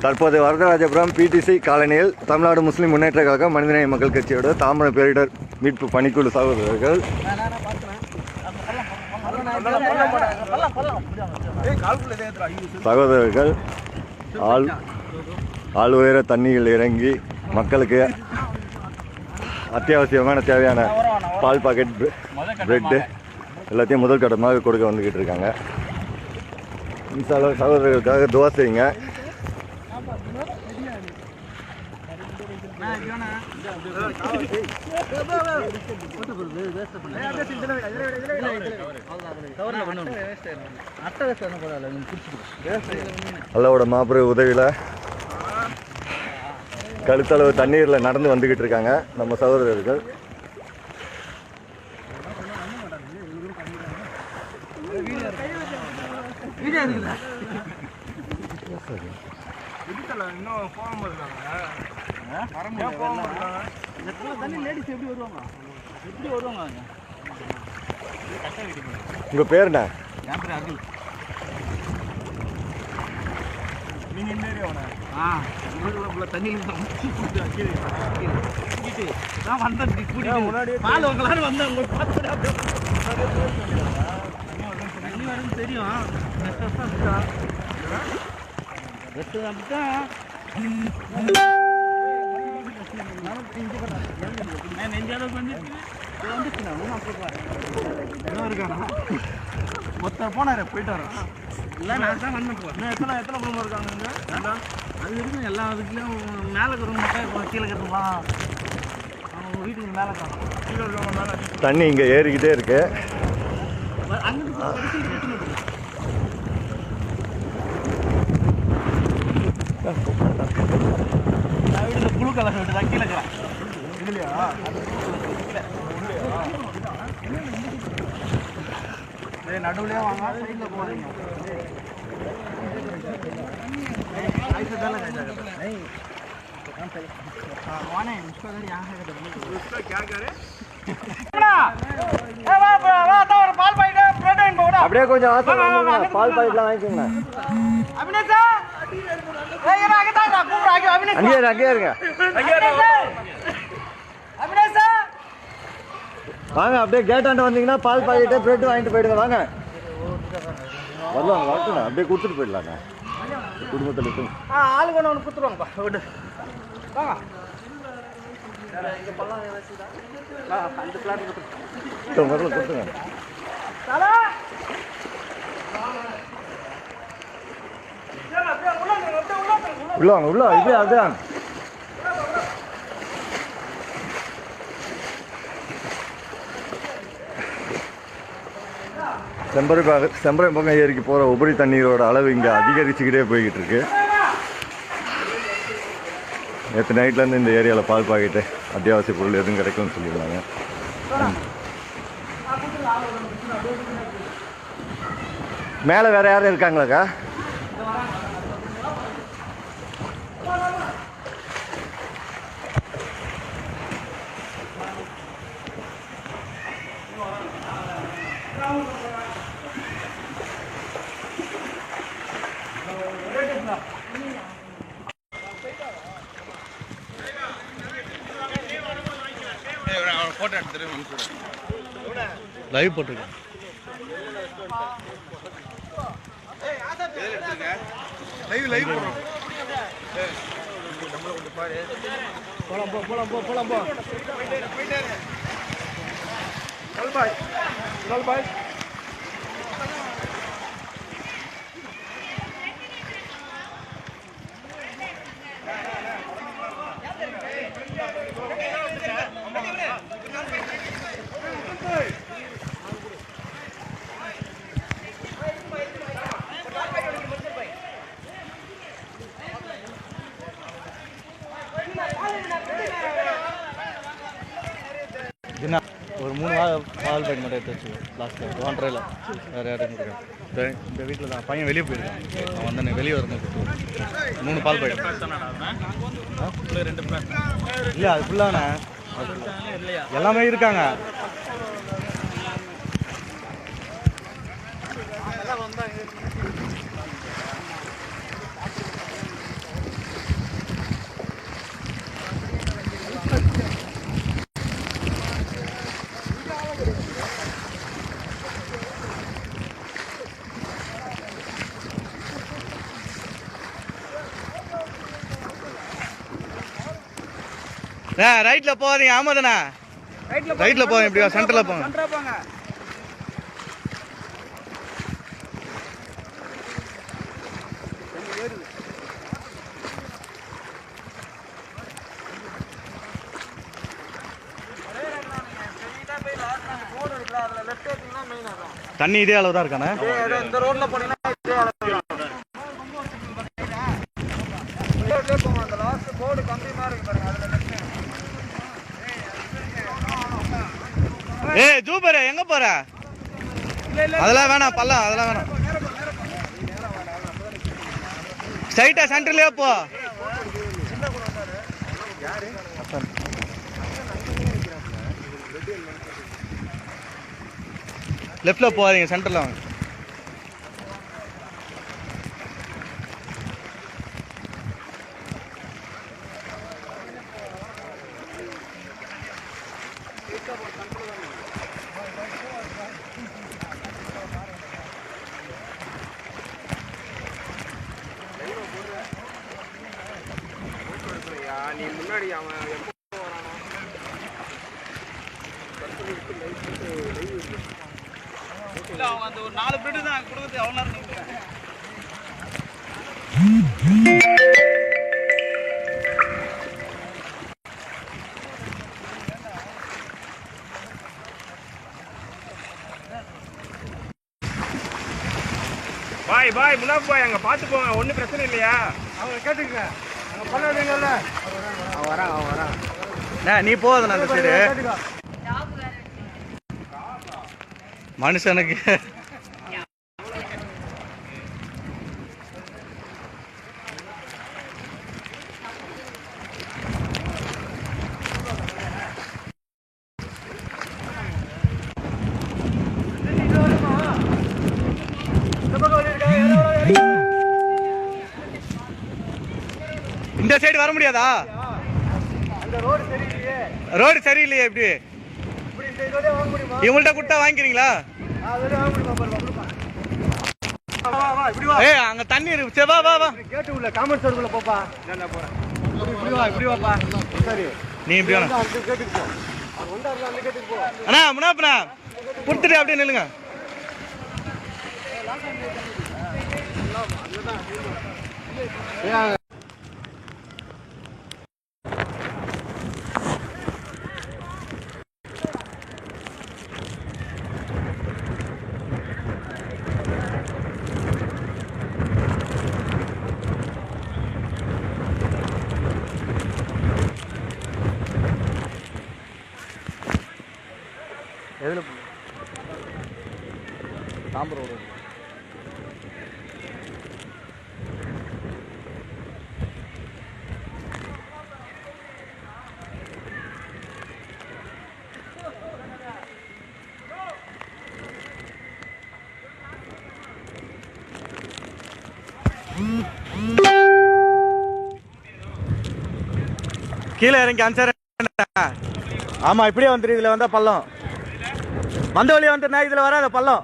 தற்போது வரதராஜபுரம் பிடிசி காலனியில் தமிழ்நாடு முஸ்லிம் முன்னேற்ற கழகம் மனிதநேய மக்கள் கட்சியோட தாமிர பேரிடர் மீட்பு பணிக்குழு சகோதரர்கள். சகோதரர்கள் ஆள் ஆள் உயர தண்ணியில் இறங்கி மக்களுக்கு அத்தியாவசியமான தேவையான பால் பாக்கெட் பிரெட்டு எல்லாத்தையும் முதல் கட்டமாக கொடுக்க வந்துக்கிட்டு இருக்காங்க. இன்ஷால்லா சகோதரர்களுக்காக துவா செய்யுங்க. அல்லாவோட மாபெரு உதவியில் கழுத்தளவு தண்ணீரில் நடந்து வந்துக்கிட்டு இருக்காங்க நம்ம சகோதரர்கள். உங்கள் பேர் என்ன? நீங்க இந்த ஏரியாவா ஆ ஊருக்குள்ள தண்ணியில் தூக்கிட்டு நான் வந்தேன் கூட்டிட்டு முன்னாடி பால் உங்களால வந்தேன் உங்களுக்கு பார்த்துட்டு தண்ணி வரும்னு தெரியும் தான் நான் நெஞ்சாலும் பண்ணிட்டு ஒருத்தர் போனாரு போயிட்டாரு இல்லை நான் தான் வந்தேன் போ எத்தனை எத்தனை குடும்பம் இருக்காங்க இங்க அது இருக்கு. எல்லா வீட்லேயும் மேலே இருக்கிறவங்க மட்டும் கீழே இருக்கிறவங்களா அவங்க வீட்டுக்கு மேலே இருக்காங்க கீழே மேலே தண்ணி இங்கே ஏறிக்கிட்டே இருக்கு புழு கலர் வீட்டு தான் கீழே இருக்கிறேன். இல்லையா நடுவுலே வாங்க. சைடில் போகிறீங்க அப்படியே கொஞ்சம் பால் பாக்கெட்லாம் வாங்கிக்கோங்க. அபினேஷ்! அங்கேயே இருங்க. வாங்க அப்படியே கேட்டாண்ட வந்தீங்கன்னா பால் பாக்கெட்டு பிரெட் வாங்கிட்டு போயிடுங்க வாங்க. வருவாங்க வரட்டுங்க அப்படியே கொடுத்துட்டு போயிடலாங்க. குடும்பத்தில் இருக்கு ஆ ஆளுக்கு ஒன்று ஒன்று கொடுத்துருவாங்கப்பா விடு. வாங்க. முதல்ல கொடுத்துங்க தலா! உள்ள வாங்க உள்ள வாங்க. இப்படியே அப்படியே வாங்க. செம்பரை பாக செம்பரை பக்கம் ஏரிக்கு போகிற உபரி தண்ணீரோட அளவு இங்கே அதிகரிச்சுக்கிட்டே போய்கிட்டு இருக்கு நேற்று நைட்லேருந்து இந்த ஏரியாவில் பால் பாக்கெட்டு அத்தியாவசிய பொருள் எதுவும் கிடைக்கும்னு சொல்லியிருந்தாங்க. மேலே வேற யாரும் இருக்காங்களாக்கா லைவ் போட்டிருக்கேன். லைவ் லைவ் போடுறோம். போலாம் போ போலாம் போ போலாம் போ. பாய். என்ன? ஒரு மூணு பால் பாக்கெட் மட்டும் எடுத்து வச்சுக்கோ. லாஸ்ட்டில் ஒன்றரையில் வேறு யாரும் கொடுக்குறேன் இந்த வீட்டில் தான். பையன் வெளியே போயிருக்கான். அவன் வந்து வெளியே வரும்போது கொடுத்துருவோம் மூணு பால் ரெண்டு இல்லை அது ஃபுல்லாண்ணே எல்லாமே இருக்காங்க. ரைட்ல போறீங்க ஆமாதானே ரைட்ல போங்க இப்படி சென்டர்ல போங்க தண்ணி இதே அளவு தான் இருக்கானே இந்த ரோட்ல போனீங்கன்னா இதே அளவு தான். லாஸ்ட் போர்டு கம்பி மாதிரி இருக்கு பாருங்க அதுல ஏய் ஜூபர் எங்க போற? அதெல்லாம் வேணாம் பல்லம் அதெல்லாம் வேணாம். ஸ்ட்ரைட்டா சென்டர்லயே போ. லெஃப்ட்ல போவாதீங்க சென்டர்ல வாங்க. நீ முன்னாடி அவன் எப்போ வரானோ இல்லை அவங்க அந்த ஒரு நாலு பிரெட் தான் கொடுக்குறது அவ்வளோ நேரம் நிற்கிறேன் பாய் பாய் முன்னாடி பாய் அங்க பாத்து போங்க ஒன்றும் பிரச்சனை இல்லையா? அவங்க கேட்டுங்க அங்க பண்ணாதீங்கல்ல. அவன் வரான் அவன் வரான். நீ போகுது அந்த சைடு மனுஷனுக்கு இந்த சைடு வர முடியாதா? ரோடு சரியில்லையே. ரோடு சரியில்லையே எப்படி இப்படி. இவங்கள்ட்ட கொடுத்தா வாங்கிக்கிறீங்களா? ஏய் அங்க தண்ணி இருக்கு. சரி, வா வா வா. கேட்டு உள்ள காமெண்ட் சர்க்குள்ள போப்பா நான் போறேன் இப்படி வா இப்படி வாப்பா சரி நீ இப்படி வா அந்த கேட்டுக்கு போ அவன் அந்த கேட்டுக்கு போ அண்ணா முன்னாப்பண்ணா கொடுத்துட்டு அப்படியே நில்லுங்க. எதில் தாம்பரம் ரோடு கீழே இறங்கி அனுப்பிச்சாரு. ஆமா இப்படியே வந்துரு இதுல வந்தா பள்ளம். வந்த வழி வந்துருந்தா இதுல வராத பள்ளம்.